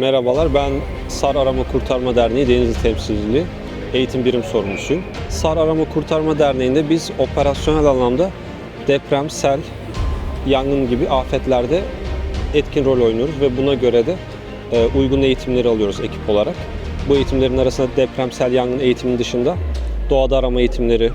Merhabalar, ben SAR Arama Kurtarma Derneği Denizli Temsilciliği Eğitim Birim Sorumlusuyum. SAR Arama Kurtarma Derneği'nde biz operasyonel anlamda deprem, sel, yangın gibi afetlerde etkin rol oynuyoruz ve buna göre de e, uygun eğitimleri alıyoruz ekip olarak. Bu eğitimlerin arasında deprem, sel, yangın eğitimi dışında doğada arama eğitimleri,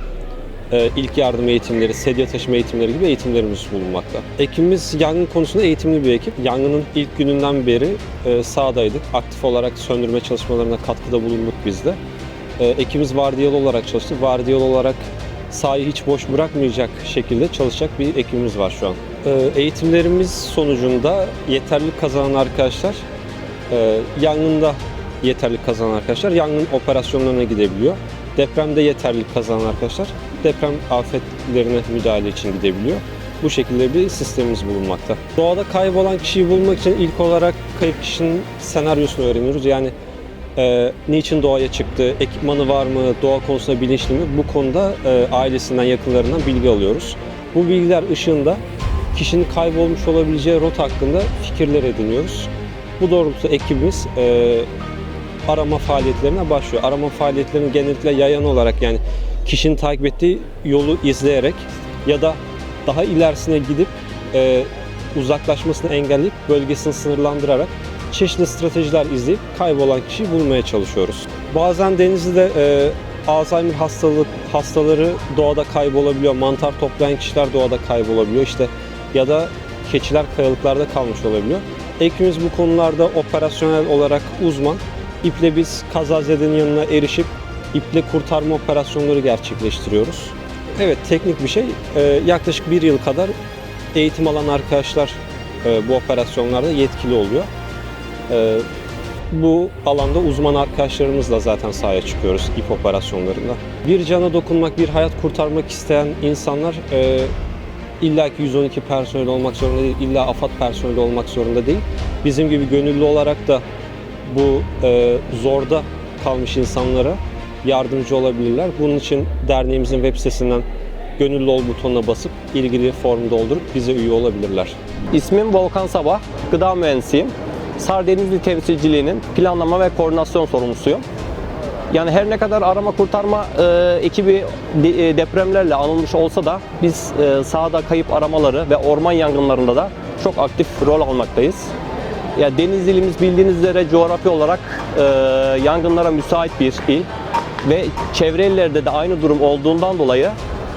ilk yardım eğitimleri, sedye taşıma eğitimleri gibi eğitimlerimiz bulunmakta. Ekibimiz yangın konusunda eğitimli bir ekip. Yangının ilk gününden beri e, sahadaydık. Aktif olarak söndürme çalışmalarına katkıda bulunduk biz de. E, ekibimiz vardiyalı olarak çalıştı. Vardiyalı olarak sahayı hiç boş bırakmayacak şekilde çalışacak bir ekibimiz var şu an. E, eğitimlerimiz sonucunda yeterli kazanan arkadaşlar yangında yeterli kazanan arkadaşlar yangın operasyonlarına gidebiliyor. Depremde yeterli kazanan arkadaşlar deprem afetlerine müdahale için gidebiliyor. Bu şekilde bir sistemimiz bulunmakta. Doğada kaybolan kişiyi bulmak için ilk olarak kayıp kişinin senaryosunu öğreniyoruz. Yani e, niçin doğaya çıktı, ekipmanı var mı, doğa konusunda bilinçli mi? Bu konuda e, ailesinden, yakınlarından bilgi alıyoruz. Bu bilgiler ışığında kişinin kaybolmuş olabileceği rota hakkında fikirler ediniyoruz. Bu doğrultuda ekibimiz e, arama faaliyetlerine başlıyor. Arama faaliyetlerini genellikle yayan olarak yani kişinin takip ettiği yolu izleyerek ya da daha ilerisine gidip e, uzaklaşmasını engelleyip bölgesini sınırlandırarak çeşitli stratejiler izleyip kaybolan kişiyi bulmaya çalışıyoruz. Bazen Denizli'de e, Alzheimer hastalık hastaları doğada kaybolabiliyor. Mantar toplayan kişiler doğada kaybolabiliyor. İşte ya da keçiler kayalıklarda kalmış olabiliyor. Ekibimiz bu konularda operasyonel olarak uzman. İple biz kazazedenin yanına erişip iple kurtarma operasyonları gerçekleştiriyoruz. Evet teknik bir şey. Ee, yaklaşık bir yıl kadar eğitim alan arkadaşlar e, bu operasyonlarda yetkili oluyor. Ee, bu alanda uzman arkadaşlarımızla zaten sahaya çıkıyoruz ip operasyonlarında. Bir cana dokunmak, bir hayat kurtarmak isteyen insanlar e, illa ki 112 personeli olmak zorunda değil, illa AFAD personeli olmak zorunda değil. Bizim gibi gönüllü olarak da bu e, zorda kalmış insanlara yardımcı olabilirler. Bunun için derneğimizin web sitesinden gönüllü ol butonuna basıp ilgili formu doldurup bize üye olabilirler. İsmim Volkan Sabah, gıda mühendisiyim. SAR Denizli temsilciliğinin planlama ve koordinasyon sorumlusuyum. Yani her ne kadar arama kurtarma e, ekibi de- e, depremlerle anılmış olsa da biz e, sahada kayıp aramaları ve orman yangınlarında da çok aktif rol almaktayız. Ya Denizli'miz bildiğiniz üzere coğrafi olarak e, yangınlara müsait bir il ve çevre illerde de aynı durum olduğundan dolayı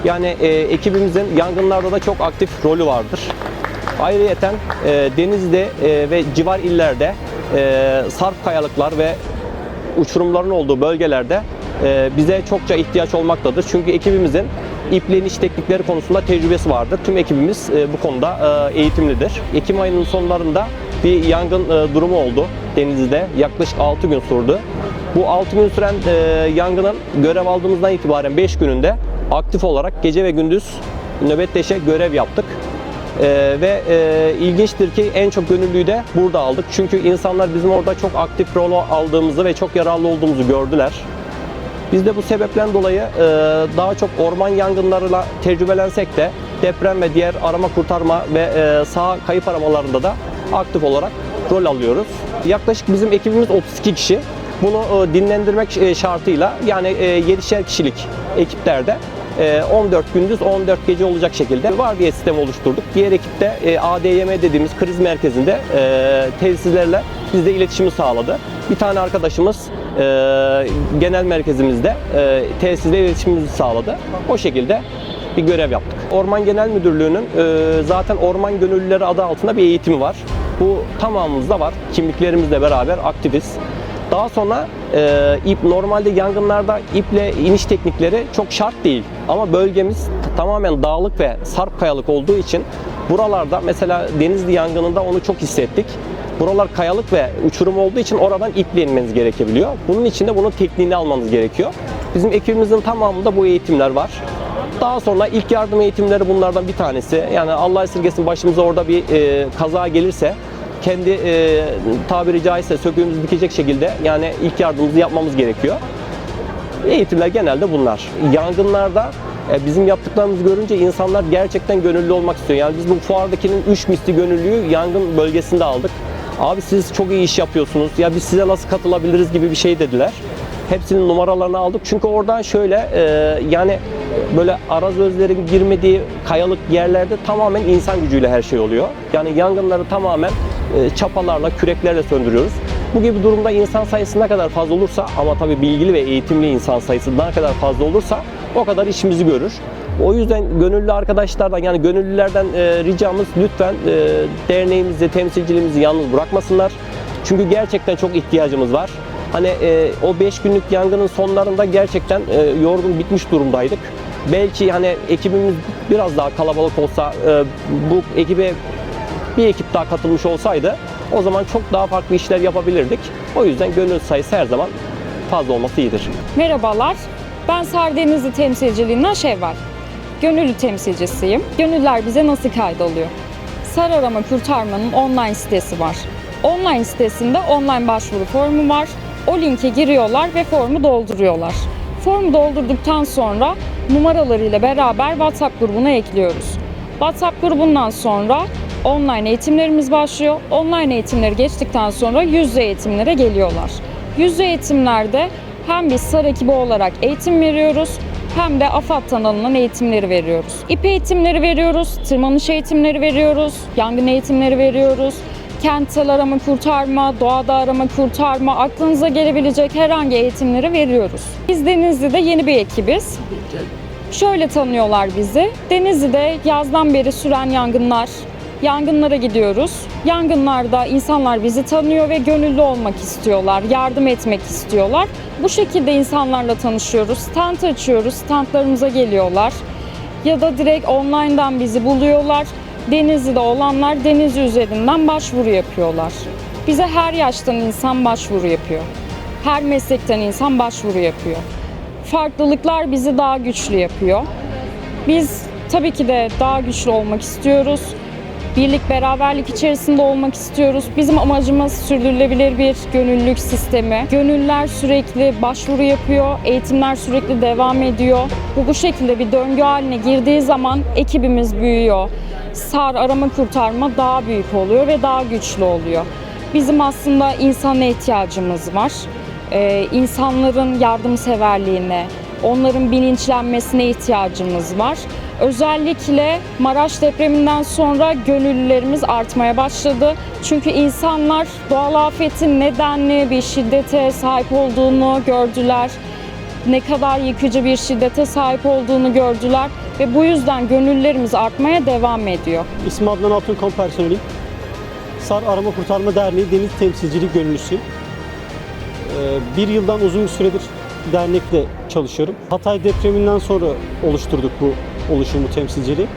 yani e, ekibimizin yangınlarda da çok aktif rolü vardır. Ayrıyeten e, denizde e, ve civar illerde e, sarp kayalıklar ve uçurumların olduğu bölgelerde e, bize çokça ihtiyaç olmaktadır. Çünkü ekibimizin ipleniş teknikleri konusunda tecrübesi vardır. Tüm ekibimiz e, bu konuda e, eğitimlidir. Ekim ayının sonlarında bir yangın e, durumu oldu Denizli'de. Yaklaşık 6 gün sürdü. Bu 6 gün süren e, yangının görev aldığımızdan itibaren 5 gününde aktif olarak gece ve gündüz nöbetleşe görev yaptık. Ee, ve e, ilginçtir ki en çok gönüllüyü de burada aldık. Çünkü insanlar bizim orada çok aktif rol aldığımızı ve çok yararlı olduğumuzu gördüler. Biz de bu sebepten dolayı e, daha çok orman yangınlarıyla tecrübelensek de deprem ve diğer arama kurtarma ve e, saha kayıp aramalarında da aktif olarak rol alıyoruz. Yaklaşık bizim ekibimiz 32 kişi. Bunu e, dinlendirmek e, şartıyla yani e, 7'şer kişilik ekiplerde e, 14 gündüz 14 gece olacak şekilde vardiya sistemi oluşturduk. Diğer ekipte e, ADYM dediğimiz kriz merkezinde e, tesislerle bizle iletişimi sağladı. Bir tane arkadaşımız e, genel merkezimizde e, tesisle iletişimimizi sağladı. O şekilde bir görev yaptık. Orman Genel Müdürlüğü'nün e, zaten Orman Gönüllüleri adı altında bir eğitimi var. Bu tamamımızda var. Kimliklerimizle beraber aktifiz. Daha sonra e, ip normalde yangınlarda iple iniş teknikleri çok şart değil. Ama bölgemiz tamamen dağlık ve sarp kayalık olduğu için buralarda mesela Denizli yangınında onu çok hissettik. Buralar kayalık ve uçurum olduğu için oradan iple inmeniz gerekebiliyor. Bunun için de bunun tekniğini almanız gerekiyor. Bizim ekibimizin tamamında bu eğitimler var. Daha sonra ilk yardım eğitimleri bunlardan bir tanesi. Yani Allah esirgesin başımıza orada bir e, kaza gelirse kendi e, tabiri caizse söküğümüzü dikecek şekilde yani ilk yardımımızı yapmamız gerekiyor. Eğitimler genelde bunlar. Yangınlarda e, bizim yaptıklarımızı görünce insanlar gerçekten gönüllü olmak istiyor. Yani biz bu fuardakinin 3 misli gönüllüyü yangın bölgesinde aldık. Abi siz çok iyi iş yapıyorsunuz. Ya biz size nasıl katılabiliriz gibi bir şey dediler. Hepsinin numaralarını aldık. Çünkü oradan şöyle e, yani böyle arazözlerin girmediği kayalık yerlerde tamamen insan gücüyle her şey oluyor. Yani yangınları tamamen çapalarla, küreklerle söndürüyoruz. Bu gibi durumda insan sayısı ne kadar fazla olursa ama tabii bilgili ve eğitimli insan sayısı ne kadar fazla olursa o kadar işimizi görür. O yüzden gönüllü arkadaşlardan yani gönüllülerden e, ricamız lütfen e, derneğimizi, temsilciliğimizi yalnız bırakmasınlar. Çünkü gerçekten çok ihtiyacımız var. Hani e, o 5 günlük yangının sonlarında gerçekten e, yorgun bitmiş durumdaydık. Belki hani ekibimiz biraz daha kalabalık olsa e, bu ekibe bir ekip daha katılmış olsaydı o zaman çok daha farklı işler yapabilirdik. O yüzden gönül sayısı her zaman fazla olması iyidir. Merhabalar, ben Sardenizli temsilciliğinden Şevval. Gönüllü temsilcisiyim. Gönüller bize nasıl kaydoluyor? Sar Arama Kurtarma'nın online sitesi var. Online sitesinde online başvuru formu var. O linke giriyorlar ve formu dolduruyorlar. Formu doldurduktan sonra numaralarıyla beraber WhatsApp grubuna ekliyoruz. WhatsApp grubundan sonra online eğitimlerimiz başlıyor. Online eğitimleri geçtikten sonra yüz yüze eğitimlere geliyorlar. Yüz yüze eğitimlerde hem biz SAR ekibi olarak eğitim veriyoruz hem de AFAD'dan alınan eğitimleri veriyoruz. İP eğitimleri veriyoruz, tırmanış eğitimleri veriyoruz, yangın eğitimleri veriyoruz. Kentsel arama kurtarma, doğada arama kurtarma, aklınıza gelebilecek herhangi eğitimleri veriyoruz. Biz Denizli'de yeni bir ekibiz. Şöyle tanıyorlar bizi. Denizli'de yazdan beri süren yangınlar, yangınlara gidiyoruz. Yangınlarda insanlar bizi tanıyor ve gönüllü olmak istiyorlar, yardım etmek istiyorlar. Bu şekilde insanlarla tanışıyoruz. Stand açıyoruz, standlarımıza geliyorlar. Ya da direkt online'dan bizi buluyorlar. Denizli'de olanlar Denizli üzerinden başvuru yapıyorlar. Bize her yaştan insan başvuru yapıyor. Her meslekten insan başvuru yapıyor. Farklılıklar bizi daha güçlü yapıyor. Biz tabii ki de daha güçlü olmak istiyoruz. Birlik, beraberlik içerisinde olmak istiyoruz. Bizim amacımız sürdürülebilir bir gönüllülük sistemi. Gönüller sürekli başvuru yapıyor, eğitimler sürekli devam ediyor. Bu bu şekilde bir döngü haline girdiği zaman ekibimiz büyüyor. SAR arama kurtarma daha büyük oluyor ve daha güçlü oluyor. Bizim aslında insana ihtiyacımız var. Ee, insanların yardımseverliğine, onların bilinçlenmesine ihtiyacımız var. Özellikle Maraş depreminden sonra gönüllülerimiz artmaya başladı. Çünkü insanlar doğal afetin nedenli bir şiddete sahip olduğunu gördüler. Ne kadar yıkıcı bir şiddete sahip olduğunu gördüler ve bu yüzden gönüllülerimiz artmaya devam ediyor. İsmim Adnan Altunkan personeliyim. SAR Arama Kurtarma Derneği Deniz Temsilcilik Gönüllüsüyüm. Ee, Bir yıldan uzun bir süredir dernekle çalışıyorum. Hatay depreminden sonra oluşturduk bu oluşumu temsilciliği.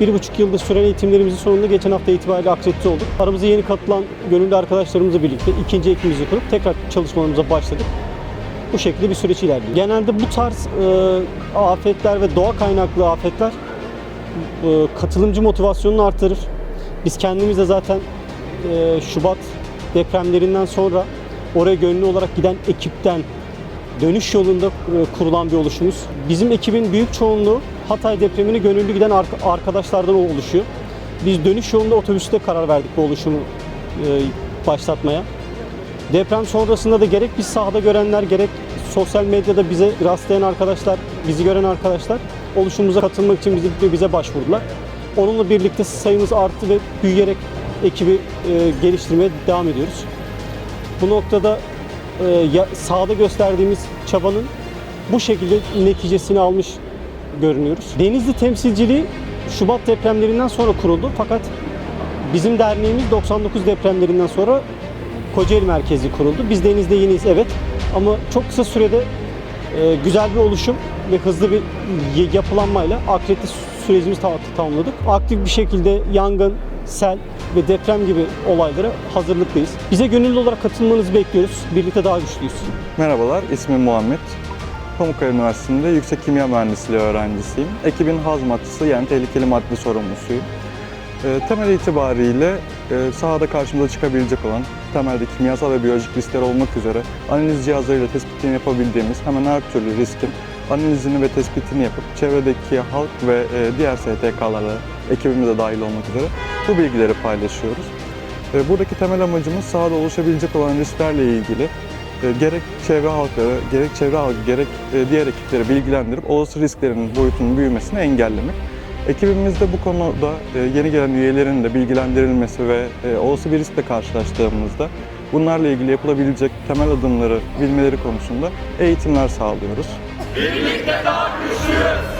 Bir buçuk yıldır süren eğitimlerimizin sonunda geçen hafta itibariyle akredite olduk. Aramıza yeni katılan gönüllü arkadaşlarımızla birlikte ikinci ekibimizi kurup tekrar çalışmalarımıza başladık. Bu şekilde bir süreç ilerliyor. Genelde bu tarz e, afetler ve doğa kaynaklı afetler e, katılımcı motivasyonunu artırır. Biz kendimiz de zaten e, Şubat depremlerinden sonra oraya gönüllü olarak giden ekipten dönüş yolunda e, kurulan bir oluşumuz. Bizim ekibin büyük çoğunluğu Hatay depremine gönüllü giden arka- arkadaşlardan oluşuyor. Biz dönüş yolunda otobüste karar verdik bu oluşumu e, başlatmaya. Deprem sonrasında da gerek biz sahada görenler gerek sosyal medyada bize rastlayan arkadaşlar, bizi gören arkadaşlar oluşumumuza katılmak için bize, bize başvurdular. Onunla birlikte sayımız arttı ve büyüyerek ekibi e, geliştirmeye devam ediyoruz. Bu noktada e, sahada gösterdiğimiz çabanın bu şekilde neticesini almış görünüyoruz. Denizli temsilciliği Şubat depremlerinden sonra kuruldu fakat bizim derneğimiz 99 depremlerinden sonra Kocaeli merkezi kuruldu. Biz Deniz'de yeniyiz evet ama çok kısa sürede e, güzel bir oluşum ve hızlı bir yapılanmayla akredite sürecimizi ta- tamamladık. Aktif bir şekilde yangın, sel ve deprem gibi olaylara hazırlıklıyız. Bize gönüllü olarak katılmanızı bekliyoruz. Birlikte daha güçlüyüz. Merhabalar, ismim Muhammed. Pamukkale Üniversitesi'nde yüksek kimya mühendisliği öğrencisiyim. Ekibin hazmatçısı yani tehlikeli madde sorumlusuyum. E, temel itibariyle e, sahada karşımıza çıkabilecek olan temelde kimyasal ve biyolojik riskler olmak üzere analiz cihazlarıyla tespitini yapabildiğimiz hemen her türlü riskin analizini ve tespitini yapıp çevredeki halk ve e, diğer STK'larla ekibimize dahil olmak üzere bu bilgileri paylaşıyoruz. Buradaki temel amacımız sahada oluşabilecek olan risklerle ilgili e, gerek çevre halkları, gerek çevre halkı, gerek e, diğer ekipleri bilgilendirip olası risklerin boyutunun büyümesini engellemek. Ekibimizde bu konuda e, yeni gelen üyelerin de bilgilendirilmesi ve olası bir riskle karşılaştığımızda bunlarla ilgili yapılabilecek temel adımları bilmeleri konusunda eğitimler sağlıyoruz. Birlikte daha güçlüyüz.